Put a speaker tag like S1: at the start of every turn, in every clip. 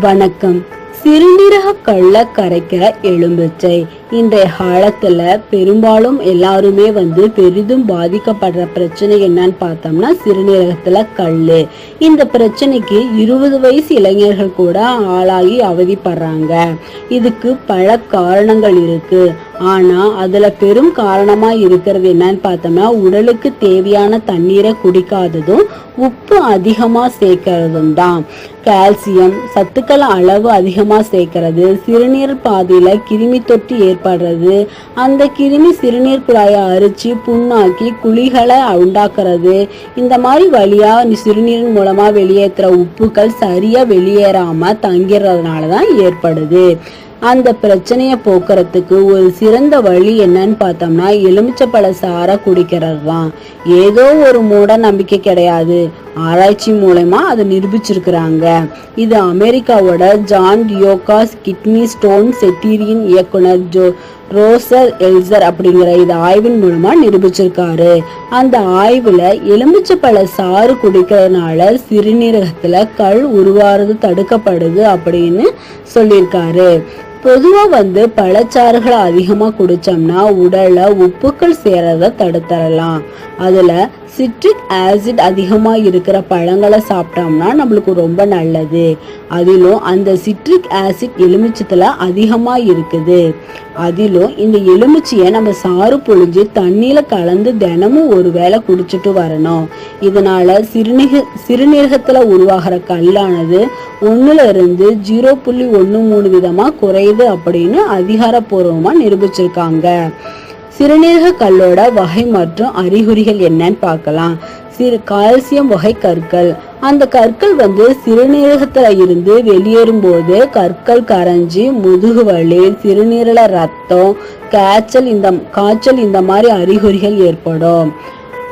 S1: வணக்கம். சிறுநீரக கள்ள கரைக்கிற எலும்பிச்சை. இன்றைய காலத்துல பெரும்பாலும் எல்லாருமே வந்து பெரிதும் பாதிக்கப்படுற பிரச்சனை என்னன்னு பார்த்தோம்னா சிறுநீரகத்துல கல்லு. இந்த பிரச்சனைக்கு இருபது வயசு இளைஞர்கள் கூட ஆளாகி அவதிப்படுறாங்க. இதுக்கு பல காரணங்கள் இருக்கு. ஆனா அதுல பெரும் காரணமா இருக்கிறது என்னன்னு பார்த்தோம்னா உடலுக்கு தேவையான தண்ணீரை குடிக்காததும் உப்பு அதிகமா சேர்க்கறதும் தான். கால்சியம் சத்துக்கள் அளவு அதிகமா சேர்க்கறது சிறுநீர் பாதையில கிருமி தொற்று ஏற்படுறது. அந்த கிருமி சிறுநீர் குழாயை அரிச்சு புண்ணாக்கி குழிகளை உண்டாக்குறது. இந்த மாதிரி வழியா சிறுநீரின் மூலமா வெளியேற்றுற உப்புக்கள் சரியா வெளியேறாம தங்கிறதுனால தான் ஏற்படுது. அந்த பிரச்சனையை போக்குறதுக்கு ஒரு சிறந்த வழி என்னன்னு பார்த்தோம்னா எலுமிச்சப்பழ சாரை குடிக்கிறது தான் ஏதோ ஒரு மூட நம்பிக்கை கிடையாது. ஆராய்ச்சி மூலயமா அதை நிரூபிச்சிருக்கிறாங்க. இது அமெரிக்காவோட ஜான் டியோகாஸ் கிட்னி ஸ்டோன் செட்டீரியின் இயக்குனர் ஜோ ரோசர் எல்சர் அப்படிங்கிற இது ஆய்வின் மூலமா நிரூபிச்சிருக்காரு. அந்த ஆய்வுல எலுமிச்சப்பழ சாறு குடிக்கிறதுனால சிறுநீரகத்துல கல் உருவாறது தடுக்கப்படுது அப்படின்னு சொல்லியிருக்காரு. பொதுவா வந்து பழச்சாறுகளை அதிகமா குடிச்சோம்னா உடல்ல உப்புக்கள் சேரத தடுத்தரலாம். அதுல சிட்ரிக் ஆசிட் அதிகமாக இருக்கிற பழங்களை சாப்பிட்டோம்னா நம்மளுக்கு ரொம்ப நல்லது. அதிலும் அந்த சிட்ரிக் ஆசிட் எலுமிச்சத்தில் அதிகமாக இருக்குது. அதிலும் இந்த எலுமிச்சையை நம்ம சாறு பொழிஞ்சு தண்ணியில் கலந்து தினமும் ஒரு வேளை குடிச்சிட்டு வரணும். இதனால் சிறுநீக சிறுநீரகத்தில் உருவாகிற கல்லானது ஒன்றுலேருந்து இருந்து ஜீரோ புள்ளி ஒன்று மூணு விதமாக குறையுது அப்படின்னு அதிகாரப்பூர்வமாக நிரூபிச்சிருக்காங்க. சிறுநீரக கல்லோட வகை மற்றும் அறிகுறிகள் என்னன்னு பார்க்கலாம். சிறு கால்சியம் வகை கற்கள். அந்த கற்கள் வந்து சிறுநீரகத்துல இருந்து வெளியேறும் போது கற்கள் கரைஞ்சி முதுகு வலி சிறுநீரல ரத்தம் காய்ச்சல் இந்த காய்ச்சல் இந்த மாதிரி அறிகுறிகள் ஏற்படும்.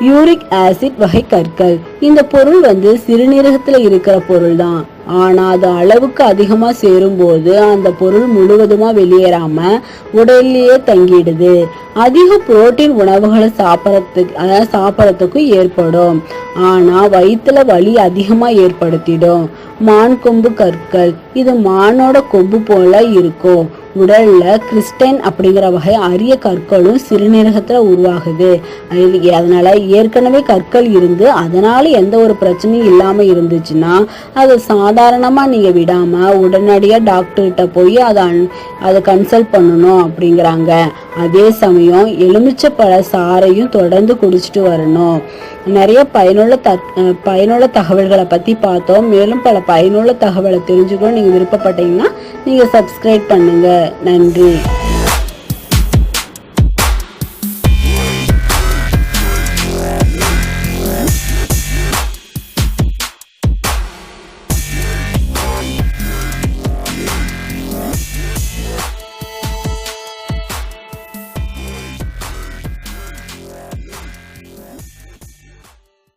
S1: யூரிக் ஆசிட் வகை கற்கள். இந்த பொருள் வந்து சிறுநீரகத்துல இருக்கிற பொருள் தான் ஆனா அது அளவுக்கு அதிகமா சேரும்போது அந்த பொருள் முழுவதுமா வெளியேறாம உடலிலேயே தங்கிடுது. அதிக புரோட்டீன் உணவுகளை சாப்பிட்றதுக்கு அதாவது சாப்பிட்றதுக்கும் ஏற்படும். ஆனா வயிற்றுல வலி அதிகமா ஏற்படுத்திடும். மான் கொம்பு கற்கள் இது மானோட கொம்பு போல இருக்கும். உடல்ல கிறிஸ்டைன் அப்படிங்கிற வகை அரிய கற்களும் சிறுநீரகத்துல உருவாகுது. அது- அதனால ஏற்கனவே கற்கள் இருந்து அதனால எந்த ஒரு பிரச்சனையும் இல்லாம இருந்துச்சுன்னா அதை சாதாரணமா நீங்க விடாம உடனடியா டாக்டர்கிட்ட போய் அதை அன்- அதை கன்சல்ட் பண்ணணும் அப்படிங்கிறாங்க. அதே சமயம் எலுமிச்சப்பழ சாறையும் தொடர்ந்து குடிச்சிட்டு வரணும். நிறைய பயனுள்ள த பயனுள்ள தகவல்களை பத்தி பார்த்தோம். மேலும் பல பயனுள்ள தகவலை தெரிஞ்சுக்கணும் நீங்க விருப்பப்பட்டீங்கன்னா நீங்க சப்ஸ்கிரைப் பண்ணுங்க. நன்றி